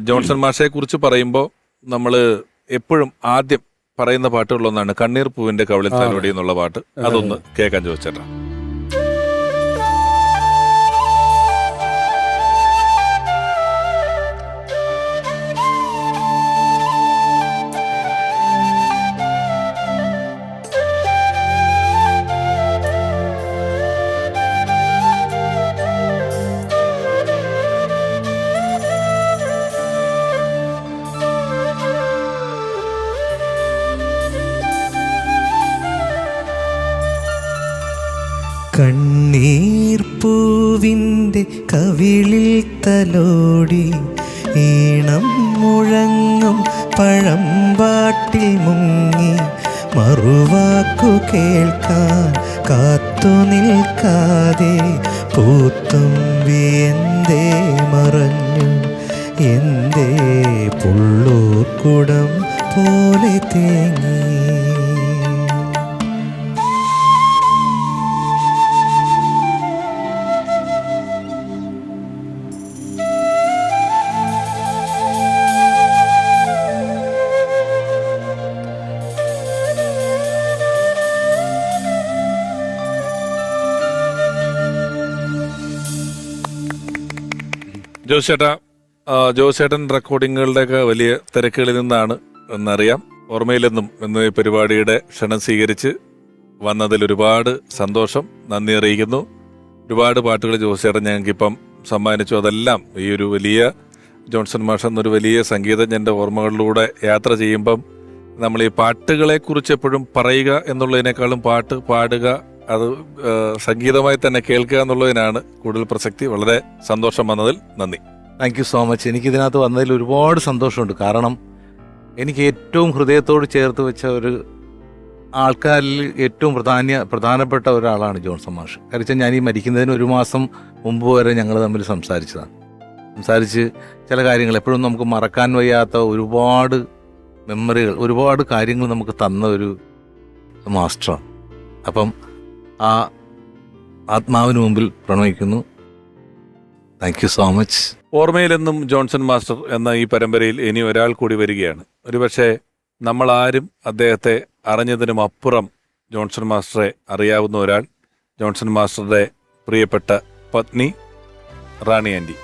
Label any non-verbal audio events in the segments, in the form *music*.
Johnson *clears throat* മാഷയെ കുറിച്ച് പറയുമ്പോൾ നമ്മൾ എപ്പോഴും ആദ്യം പറയുന്ന പാട്ടുകളൊന്നാണ് കണ്ണീർ പൂവിന്റെ കവളിൽ തലോടി എന്നുള്ള പാട്ട്. അതൊന്ന് കേൾക്കാൻ ചോദിച്ചേട്ടാ തലോടി ഈണം മുഴങ്ങും പഴം പാട്ടിൽ മുങ്ങി മറുവാക്കു കേൾക്കാൻ കാത്തു നിൽക്കാതെ പൂത്തും എന്തേ മറഞ്ഞു എന്തേ പുള്ളൂർക്കുടം പോലെ തേങ്ങി. ജോസേട്ടാ ജോസേട്ടൻ റെക്കോർഡിങ്ങുകളുടെയൊക്കെ വലിയ തിരക്കുകളിൽ നിന്നാണ് എന്നറിയാം. ഓർമ്മയിലെന്നും എന്ന ഈ പരിപാടിയുടെ ക്ഷണം സ്വീകരിച്ച് വന്നതിൽ ഒരുപാട് സന്തോഷം നന്ദി അറിയിക്കുന്നു. ഒരുപാട് പാട്ടുകൾ ജോസേട്ടൻ ഞങ്ങൾക്കിപ്പം സമ്മാനിച്ചു. അതെല്ലാം ഈ ഒരു വലിയ ജോൺസൺ മാഷ് എന്നൊരു വലിയ സംഗീതജ്ഞന്റെ ഓർമ്മകളിലൂടെ യാത്ര ചെയ്യുമ്പം നമ്മൾ ഈ പാട്ടുകളെക്കുറിച്ച് എപ്പോഴും പറയുക എന്നുള്ളതിനേക്കാളും പാട്ട് പാടുക അത് സംഗീതമായി തന്നെ കേൾക്കുക എന്നുള്ളതിനാണ് കൂടുതൽ പ്രസക്തി. വളരെ സന്തോഷം വന്നതിൽ നന്ദി. താങ്ക് യു സോ മച്ച് എനിക്ക് ഇതിനകത്ത് വന്നതിൽ ഒരുപാട് സന്തോഷമുണ്ട്. കാരണം എനിക്ക് ഏറ്റവും ഹൃദയത്തോട് ചേർത്ത് വെച്ച ഒരു ആൾക്കാരിൽ ഏറ്റവും പ്രധാന പ്രധാനപ്പെട്ട ഒരാളാണ് ജോൺസൺ മാഷ്. കാരണം ഞാൻ ഈ മരിക്കുന്നതിന് ഒരു മാസം മുമ്പ് വരെ ഞങ്ങൾ തമ്മിൽ സംസാരിച്ചതാണ്. സംസാരിച്ച് ചില കാര്യങ്ങൾ എപ്പോഴും നമുക്ക് മറക്കാൻ വയ്യാത്ത ഒരുപാട് മെമ്മറികൾ ഒരുപാട് കാര്യങ്ങൾ നമുക്ക് തന്ന ഒരു മാസ്റ്ററാണ്. അപ്പം ആ ആത്മാവിന് മുമ്പിൽ പ്രണയിക്കുന്നു താങ്ക് യു സോ മച്ച് ഓർമ്മയിലെന്നും ജോൺസൺ മാസ്റ്റർ എന്ന ഈ പരമ്പരയിൽ ഇനി ഒരാൾ കൂടി വരികയാണ്. ഒരുപക്ഷെ നമ്മൾ ആരും അദ്ദേഹത്തെ അറിഞ്ഞതിനും അപ്പുറം ജോൺസൺ മാസ്റ്ററെ അറിയാവുന്ന ഒരാൾ ജോൺസൺ മാസ്റ്ററുടെ പ്രിയപ്പെട്ട പത്നി റാണി ആന്റി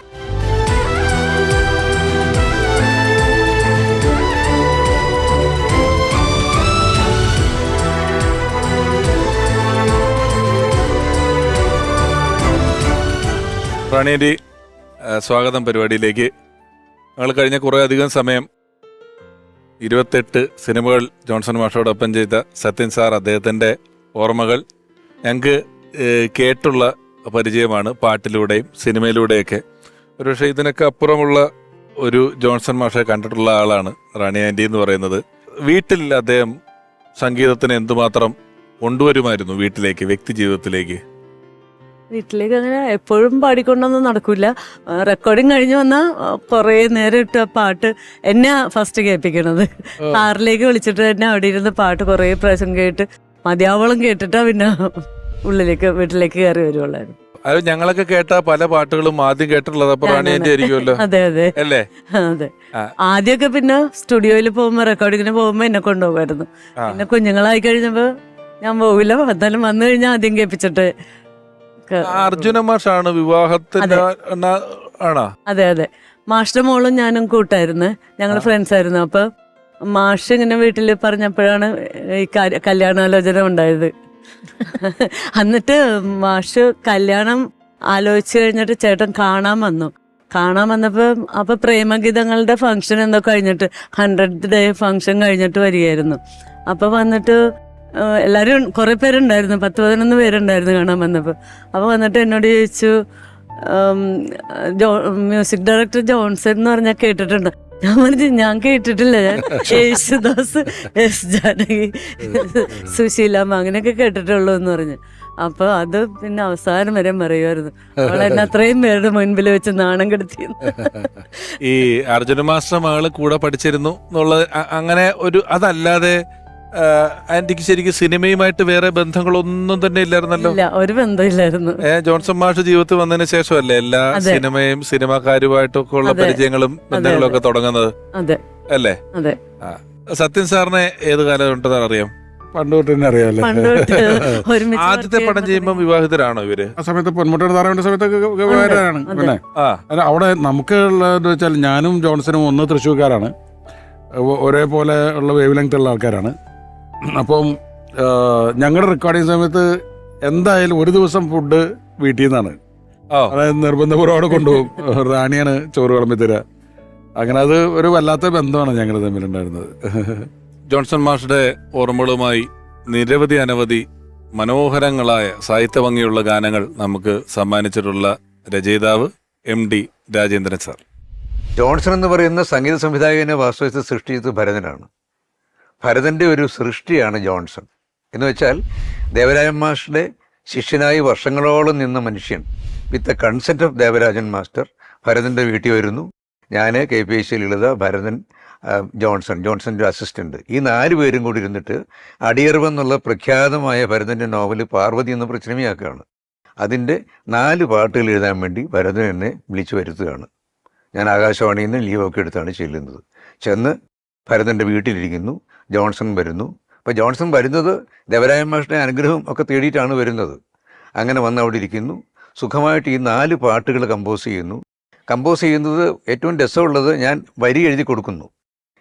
റാണി ആന്റി സ്വാഗതം പരിപാടിയിലേക്ക്. ഞങ്ങൾ കഴിഞ്ഞ കുറേ അധികം സമയം ഇരുപത്തെട്ട് സിനിമകൾ ജോൺസൺ മാഷോടൊപ്പം ചെയ്ത സത്യൻ സാർ അദ്ദേഹത്തിന്റെ ഓർമ്മകൾ ഞങ്ങൾക്ക് കേട്ടുള്ള പരിചയമാണ് പാട്ടിലൂടെയും സിനിമയിലൂടെയൊക്കെ. ഒരുപക്ഷെ ഇതിനൊക്കെ അപ്പുറമുള്ള ഒരു ജോൺസൺ മാഷെ കണ്ടിട്ടുള്ള ആളാണ് റാണി ആന്റി എന്ന് പറയുന്നത്. വീട്ടിൽ അദ്ദേഹം സംഗീതത്തിന് എന്തുമാത്രം കൊണ്ടുവരുമായിരുന്നു വീട്ടിലേക്ക് വ്യക്തി ജീവിതത്തിലേക്ക്? വീട്ടിലേക്ക് അങ്ങനെ എപ്പോഴും പാടിക്കൊണ്ടൊന്നും നടക്കില്ല റെക്കോർഡിങ് കഴിഞ്ഞു വന്നാൽ കുറേ നേരം ഇട്ട് ആ പാട്ട് എന്നെ ഫസ്റ്റ് കേൾപ്പിക്കണത്. കാറിലേക്ക് വിളിച്ചിട്ട് തന്നെ അവിടെ ഇരുന്ന് പാട്ട് കുറേ പ്രാവശ്യം കേട്ട് മതിയാവളം കേട്ടിട്ടാ പിന്നെ ഉള്ളിലേക്ക് വീട്ടിലേക്ക് കയറി വരുവുള്ളായിരുന്നു അത് ഞങ്ങളൊക്കെ കേട്ട പല പാട്ടുകളും ആദ്യം കേട്ടിട്ടുള്ളത്. അപ്പൊ ആയിരിക്കുമല്ലോ. *laughs* അതെ അതെ. അല്ലേ? അതെ. ആദ്യമൊക്കെ പിന്നെ സ്റ്റുഡിയോയിൽ പോകുമ്പോ റെക്കോർഡിങ്ങിന് പോകുമ്പോ എന്നെ കൊണ്ടുപോകുമായിരുന്നു. പിന്നെ കുഞ്ഞുങ്ങളായി കഴിഞ്ഞപ്പോ ഞാൻ പോകില്ല എന്നാലും വന്നു കഴിഞ്ഞാൽ ആദ്യം കേൾപ്പിച്ചിട്ട് ക- അർജുന മാഷാണ് വിവാഹത്തിന്റെ ആണോ? അതെ അതെ. മാഷിന്റെ മോളും ഞാനും കൂട്ടായിരുന്നു. ഞങ്ങൾ ഫ്രണ്ട്സ് ആയിരുന്നു. അപ്പൊ മാഷ് ഇങ്ങനെ വീട്ടിൽ പറഞ്ഞപ്പോഴാണ് ഈ കല്യാണാലോചന ഉണ്ടായത്. *laughs* എന്നിട്ട് മാഷ് കല്യാണം ആലോചിച്ച് കഴിഞ്ഞിട്ട് ചേട്ടൻ കാണാൻ വന്നു. കാണാൻ വന്നപ്പോ അപ്പൊ പ്രേമഗീതങ്ങളുടെ ഫംഗ്ഷൻ എന്തോ കഴിഞ്ഞിട്ട് ഹൺഡ്രഡ് ഡേ ഫംഗ്ഷൻ കഴിഞ്ഞിട്ട് വരികയായിരുന്നു. അപ്പൊ വന്നിട്ട് ആ, കുറേ പേരുണ്ടായിരുന്നു. പത്ത് പതിനൊന്ന് പേരുണ്ടായിരുന്നു കാണാൻ വന്നപ്പോൾ അപ്പോൾ വന്നിട്ട് എന്നോട് ചോദിച്ചു ജോ മ്യൂസിക് ഡയറക്ടർ ജോൺസൺ എന്ന് പറഞ്ഞാൽ കേട്ടിട്ടുണ്ട്. ഞാൻ പറഞ്ഞു ഞാൻ കേട്ടിട്ടില്ല. ഞാൻ യേശുദാസ് എസ് ജാനകി സുശീലാമ്മ അങ്ങനെയൊക്കെ കേട്ടിട്ടുള്ളൂ എന്ന് പറഞ്ഞു. അപ്പോൾ അത് പിന്നെ അവസാനം വരെ പറയുമായിരുന്നു. അവളെന്നെ അത്രയും പേരുടെ മുൻപിൽ വെച്ച് നാണം കെടുത്തി ഈ അർജുന മാസ്റ്റർ മകൾ കൂടെ പഠിച്ചിരുന്നു എന്നുള്ളത് അങ്ങനെ ഒരു അതല്ലാതെ ആന്റിക്ക് ശരിക്കും സിനിമയുമായിട്ട് വേറെ ബന്ധങ്ങളൊന്നും തന്നെ ഇല്ലായിരുന്നല്ലോ? ഇല്ല ഒരു ബന്ധമില്ലായിരുന്നു. ഏ ജോൺസൺ മാഷ് ജീവിതത്തിൽ വന്നതിന് ശേഷമല്ലേ എല്ലാ. സിനിമയും സിനിമാക്കാരുമായിട്ടൊക്കെ ഉള്ള പരിചയങ്ങളും ബന്ധങ്ങളും ഒക്കെ തുടങ്ങുന്നത്? അതെ. അല്ലേ? അതെ. സത്യൻ സാറിനെ ഏത് കാലം ഉണ്ടെന്ന് അറിയാം പണ്ട് അറിയാമല്ലേ? *laughs* ആദ്യത്തെ പടം ചെയ്യുമ്പോ ചെയ്യുമ്പോൾ വിവാഹിതരാണോ ഇവർ? ആ സമയത്ത് പൊന്മുട്ടയുടെ താറാവിന്റെ സമയത്തൊക്കെ വിവാഹിതരാണ്. പിന്നെ അവിടെ നമുക്ക് ഉള്ളതെന്ന് വെച്ചാൽ ഞാനും ജോൺസണും ഒന്ന് തൃശ്ശൂർക്കാരാണ്. ഒരേപോലെ ഉള്ള വേവ് ലെങ്ത് ഉള്ള ആൾക്കാരാണ്. അപ്പം ഞങ്ങളുടെ റെക്കോർഡിങ് സമയത്ത് എന്തായാലും ഒരു ദിവസം ഫുഡ് വീട്ടിൽ നിന്നാണ് അതായത് നിർബന്ധപൂർവം അവിടെ കൊണ്ടുപോകും. *laughs* റാണിയാണ് ചോറ് വിളമ്പി തരിക അങ്ങനെ അത് ഒരു വല്ലാത്ത ബന്ധമാണ് ഞങ്ങൾ തമ്മിലുണ്ടായിരുന്നത്. *laughs* ജോൺസൺ മാഷുടെ ഓർമ്മകളുമായി നിരവധി അനവധി മനോഹരങ്ങളായ സാഹിത്യ ഭംഗിയുള്ള ഗാനങ്ങൾ നമുക്ക് സമ്മാനിച്ചിട്ടുള്ള രചയിതാവ് M D Rajendran sir. Johnson എന്ന് പറയുന്ന സംഗീത സംവിധായകനെ വാസ്തവത്തിൽ സൃഷ്ടിച്ചത് ഭരതനാണ്. ഭരതന്റെ ഒരു സൃഷ്ടിയാണ് ജോൺസൺ. എന്ന് വെച്ചാൽ ദേവരാജൻ മാസ്റ്ററുടെ ശിഷ്യനായി വർഷങ്ങളോളം നിന്ന മനുഷ്യൻ. With the concept of Devarajan master ഭരതന്റെ വീട്ടിൽ വരുന്നു. ഞാൻ K P S C Lalitha Bharathan Johnson ജോൺസന്റെ assistant. ഈ നാല് പേരും കൂടി ഇരുന്നിട്ട് അടിയറവ് എന്നുള്ള പ്രഖ്യാതമായ ഭരതന്റെ നോവൽ പാർവതി എന്ന പ്രശ്നമിയാക്കുകയാണ് അതിന്റെ നാല് പാട്ടുകൾ എഴുതാൻ വേണ്ടി ഭരതൻ എന്നെ വിളിച്ചു വരുത്തുകയാണ്. ഞാൻ ആകാശവാണിയിൽ നിന്ന് ലീവൊക്കെ എടുത്താണ് ചെല്ലുന്നത്. ചെന്ന് ഭരതന്റെ വീട്ടിലിരിക്കുന്നു. ജോൺസൺ വരുന്നു. അപ്പോൾ ജോൺസൺ വരുന്നത് ദേവരായ മാഷിന്റെ അനുഗ്രഹം ഒക്കെ തേടിയിട്ടാണ് വരുന്നത്. അങ്ങനെ വന്ന് അവിടെ ഇരിക്കുന്നു സുഖമായിട്ട് ഈ നാല് പാട്ടുകൾ കമ്പോസ് ചെയ്യുന്നു. കമ്പോസ് ചെയ്യുന്നത് ഏറ്റവും രസമുള്ളത് ഞാൻ വരി എഴുതി കൊടുക്കുന്നു.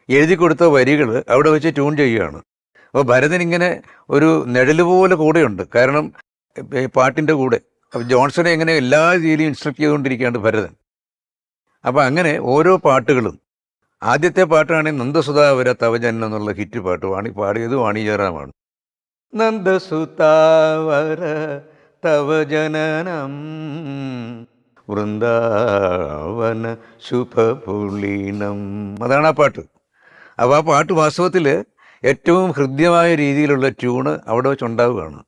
എഴുതി കൊടുത്ത വരികൾ അവിടെ വെച്ച് ട്യൂൺ ചെയ്യുകയാണ്. അപ്പോൾ ഭരതൻ ഇങ്ങനെ ഒരു നിഴൽ പോലെ കൂടെയുണ്ട്. കാരണം പാട്ടിന്റെ കൂടെ. ജോൺസനെ എങ്ങനെ എല്ലാ രീതിയിലും ഇൻസ്ട്രക്ട് ചെയ്തുകൊണ്ടിരിക്കുകയാണ് ഭരതൻ. അപ്പോൾ അങ്ങനെ ഓരോ പാട്ടുകളും ആദ്യത്തെ പാട്ടാണെങ്കിൽ നന്ദസുധാവര തവജൻ എന്നുള്ള ഹിറ്റ് പാട്ട്. വാണി പാടിയത് വാണി ജയറാമാണ്. നന്ദസുതാവര തവജനനം വൃന്ദാവന ശുഭപുളീനം അതാണ് ആ പാട്ട്. അപ്പോൾ ആ പാട്ട് വാസ്തവത്തിൽ ഏറ്റവും ഹൃദ്യമായ രീതിയിലുള്ള ട്യൂണ് അവിടെ വെച്ചുണ്ടാവുകയാണ്.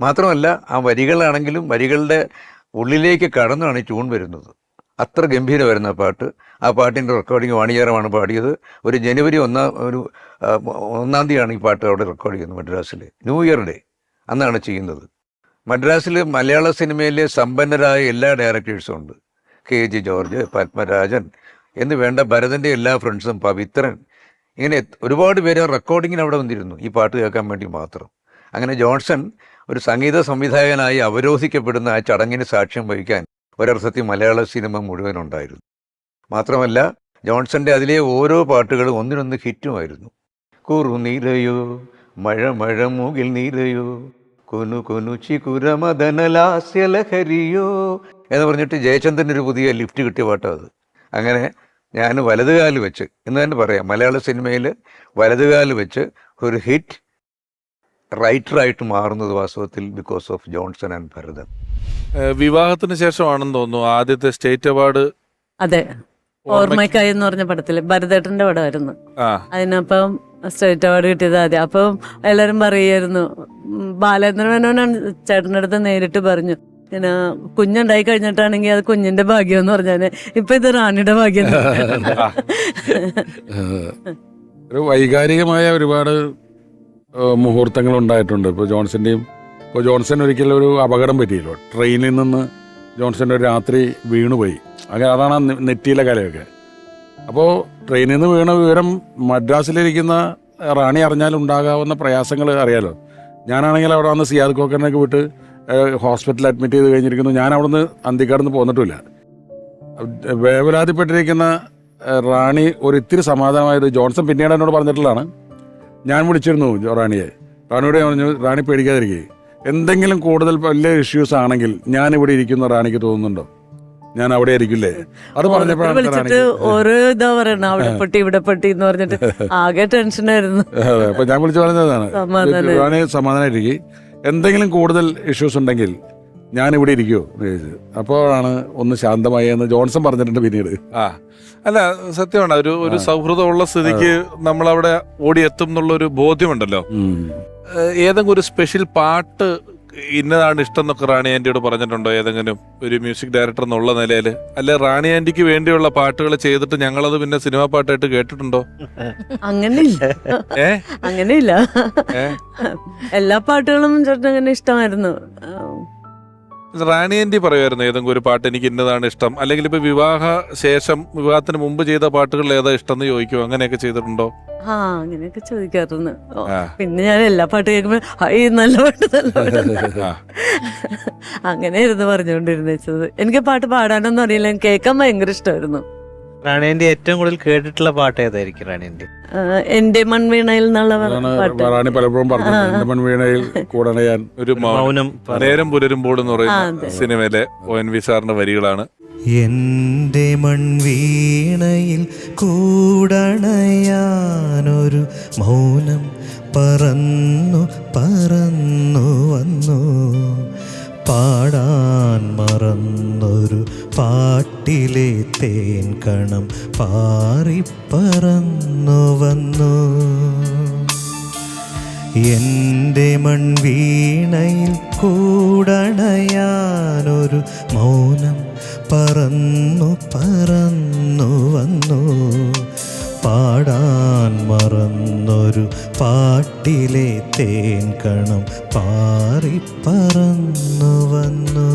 മാത്രമല്ല ആ വരികളാണെങ്കിലും വരികളുടെ ഉള്ളിലേക്ക് കടന്നാണ് ഈ ട്യൂൺ വരുന്നത്. അത്ര ഗംഭീരമായിരുന്നു വരുന്ന പാട്ട്. ആ പാട്ടിന്റെ റെക്കോർഡിങ് വാണിജ്യമാണ് പാടിയത്. ഒരു ജനുവരി ഒന്നാം ഒരു ഒന്നാം തീയതിയാണ് ഈ പാട്ട് അവിടെ റെക്കോർഡ് ചെയ്യുന്നത് മദ്രാസിൽ ന്യൂ ഇയർ ഡേ അന്നാണ് ചെയ്യുന്നത്. മദ്രാസിൽ മലയാള സിനിമയിലെ സമ്പന്നരായ എല്ലാ ഡയറക്ടേഴ്സും ഉണ്ട്. കെ ജി ജോർജ് പത്മരാജൻ എന്ന് വേണ്ട ഭരതന്റെ എല്ലാ ഫ്രണ്ട്സും പവിത്രൻ. ഇങ്ങനെ ഒരുപാട് പേര് റെക്കോർഡിങ്ങിന് അവിടെ വന്നിരുന്നു. ഈ പാട്ട് കേൾക്കാൻ വേണ്ടി മാത്രം. അങ്ങനെ ജോൺസൺ ഒരു സംഗീത സംവിധായകനായി അവരോധിക്കപ്പെടുന്ന ആ ചടങ്ങിന് സാക്ഷ്യം വഹിക്കാൻ ഒരർത്ഥത്തിൽ മലയാള സിനിമ മുഴുവൻ ഉണ്ടായിരുന്നു. മാത്രമല്ല ജോൺസന്റെ അതിലെ ഓരോ പാട്ടുകളും ഒന്നിനൊന്ന് ഹിറ്റുമായിരുന്നു. കുറുനീരയോ മഴ മഴ മുകിൽ നീരയോ കൊനു കൊനു ചികുരമദനലാസ്യലഹരിയോ എന്ന് പറഞ്ഞിട്ട് ജയചന്ദ്രൻ ഒരു പുതിയ ലിഫ്റ്റ് കിട്ടിയ പാട്ടാണ് അത്. അങ്ങനെ ഞാൻ വലതുകാൽ വെച്ച് എന്ന് തന്നെ പറയാം മലയാള സിനിമയിൽ വലതുകാൽ വെച്ച് ഒരു ഹിറ്റ് റൈറ്ററായിട്ട് മാറുന്നത് വാസ്തവത്തിൽ because of Johnson and Bharathan വിവാഹത്തിന് ശേഷമാണെന്ന് തോന്നുന്നു ആദ്യത്തെ സ്റ്റേറ്റ് അവാർഡ് അതെ. ഓർമ്മയ്ക്കായി എന്ന് പറഞ്ഞ പടത്തിൽ ഭരതേട്ടന്റെ പടമായിരുന്നു. അതിനപ്പം സ്റ്റേറ്റ് അവാർഡ് കിട്ടിയത് ആദ്യം. അപ്പം എല്ലാരും പറയായിരുന്നു ഉം, ബാലേന്ദ്ര മേനോനാണ് ചേട്ടന്റെ അടുത്ത് നേരിട്ട് പറഞ്ഞു. പിന്നെ കുഞ്ഞുണ്ടായി കഴിഞ്ഞിട്ടാണെങ്കിൽ അത് കുഞ്ഞിന്റെ ഭാഗ്യം എന്ന് പറഞ്ഞാൽ ഇപ്പൊ ഇത് റാണിയുടെ ഭാഗ്യം. *laughs* ഒരു വൈകാരികമായ ഒരുപാട് മുഹൂർത്തങ്ങൾ ഉണ്ടായിട്ടുണ്ട് ഇപ്പോൾ ജോൺസന്റെയും ഇപ്പോൾ ജോൺസൺ ഒരിക്കലും ഒരു അപകടം പറ്റിയല്ലോ. ട്രെയിനിൽ നിന്ന് ജോൺസൺ ഒരു രാത്രി വീണുപോയി. അങ്ങനെ അതാണ് നെറ്റിയിലെ കലയൊക്കെ. അപ്പോൾ ട്രെയിനിൽ നിന്ന് വീണ വിവരം മദ്രാസിലിരിക്കുന്ന റാണി അറിഞ്ഞാൽ ഉണ്ടാകാവുന്ന പ്രയാസങ്ങൾ അറിയാലോ. ഞാനാണെങ്കിൽ അവിടെ വന്ന് സിയാദ് കോക്കറിനൊക്കെ വിട്ട് ഹോസ്പിറ്റലിൽ അഡ്മിറ്റ് ചെയ്ത് കഴിഞ്ഞിരിക്കുന്നു. ഞാൻ അവിടെ നിന്ന് അന്തിക്കാടുന്ന് പോന്നിട്ടില്ല വേവലാതിപ്പെട്ടിരിക്കുന്ന റാണി ഒരു ഇത്തിരി സമാധാനമായത് ജോൺസൺ പിന്നീട് എന്നോട് പറഞ്ഞിട്ടുള്ളതാണ്. ഞാൻ വിളിച്ചിരുന്നു റാണിയെ. റാണിയോട് ഞാൻ പറഞ്ഞു റാണി പേടിക്കാതിരിക്കേ. എന്തെങ്കിലും കൂടുതൽ വലിയ ഇഷ്യൂസ് ആണെങ്കിൽ ഞാൻ ഇവിടെ ഇരിക്കുന്ന റാണിക്ക് തോന്നുന്നുണ്ടോ? ഞാൻ അവിടെ ആയിരിക്കില്ലേ? അത് പറഞ്ഞപ്പോഴാണ് ഓരോ ഇതാ പറയണ അവിടെ പൊട്ടി ഇവിടെ പൊട്ടി എന്ന് പറഞ്ഞിട്ട് ആകെ ടെൻഷനായിരുന്നു അപ്പൊ ഞാൻ വിളിച്ചു പറഞ്ഞതാണ്. റാണി സമാധാനമായിരിക്കും എന്തെങ്കിലും കൂടുതൽ ഇഷ്യൂസ് ഉണ്ടെങ്കിൽ ഞാൻ ഇവിടെ ഇരിക്കുമോ എന്ന് ചോദിച്ചു അപ്പോഴാണ് ഒന്ന് ശാന്തമായി എന്ന് ജോൺസൺ പറഞ്ഞിട്ടുണ്ട് പിന്നീട്. ആ അല്ല സത്യമാണ്. ഒരു ഒരു സൗഹൃദമുള്ള സ്ഥിതിക്ക് നമ്മൾ അവിടെ ഓടിയെത്തും എന്നുള്ള ഒരു ബോധ്യമുണ്ടല്ലോ ഏതെങ്കിലും ഒരു സ്പെഷ്യൽ പാട്ട് ഇന്നതാണ് ഇഷ്ടം എന്നൊക്കെ റാണി ആന്റിയോട് പറഞ്ഞിട്ടുണ്ടോ? ഏതെങ്കിലും ഒരു മ്യൂസിക് ഡയറക്ടർ എന്നുള്ള നിലയിൽ അല്ലെ റാണി ആന്റിക്ക് വേണ്ടിയുള്ള പാട്ടുകൾ ചെയ്തിട്ട് ഞങ്ങളത് പിന്നെ സിനിമാ പാട്ടായിട്ട് കേട്ടിട്ടുണ്ടോ? അങ്ങനെയില്ല. ഏ? അങ്ങനെയില്ല. എല്ലാ പാട്ടുകളും ചേട്ടൻ അങ്ങനെ ഇഷ്ടമായിരുന്നു. റാണി ആന്റി പറയുമായിരുന്നു ഏതെങ്കിലും ഒരു പാട്ട് എനിക്ക് ഇന്നതാണ് ഇഷ്ടം. അല്ലെങ്കിൽ ഇപ്പൊ വിവാഹ ശേഷം വിവാഹത്തിന് മുമ്പ് ചെയ്ത പാട്ടുകളിൽ ഏതാ ഇഷ്ടം എന്ന് ചോദിക്കുമോ അങ്ങനെയൊക്കെ ചെയ്തിട്ടുണ്ടോ? ആ അങ്ങനെയൊക്കെ ചോദിക്കാറുണ്ട്. ഓ, ആ. പിന്നെ ഞാൻ എല്ലാ പാട്ട് കേൾക്കുമ്പോൾ ഹൈ നല്ല പാട്ട് നല്ല പാട്ട്. ആ. അങ്ങനെയായിരുന്നു പറഞ്ഞുകൊണ്ടിരുന്നത് എനിക്ക് പാട്ട് പാടാനൊന്നും അറിയില്ല. കേൾക്കാൻ ഭയങ്കര ഇഷ്ടമായിരുന്നു. റാണേന്റെ ഏറ്റവും കൂടുതൽ കേട്ടിട്ടുള്ള പാട്ട് ഏതായിരിക്കും റാണേന്റെ എന്റെ മൺവീണയിൽ എന്നുള്ള റാണി പലപ്പോഴും പറഞ്ഞു എന്റെ മൺവീണയിൽ കൂടണ ഞാൻ ഒരു മൗനം നേരം പുലരുമ്പോൾ എന്ന് പറയുന്ന സിനിമയിലെ ഒ എൻ വി സാറിന്റെ വരികളാണ്. എന്റെ മൺവീണയിൽ കൂടണയാനൊരു മൗനം പറന്നു പറന്നു വന്നു. പാടാൻ മറന്നൊരു പാട്ടിലെ തേൻ കണം പാറിപ്പറന്നു വന്നു എന്റെ മൺവീണയിൽ കൂടണയാനൊരു മൗനം പറന്നു പറന്നു വന്നു പാടാൻ മറന്നൊരു പാട്ടിലെ തേൻ കണം പാറിപ്പറന്നു വന്നു.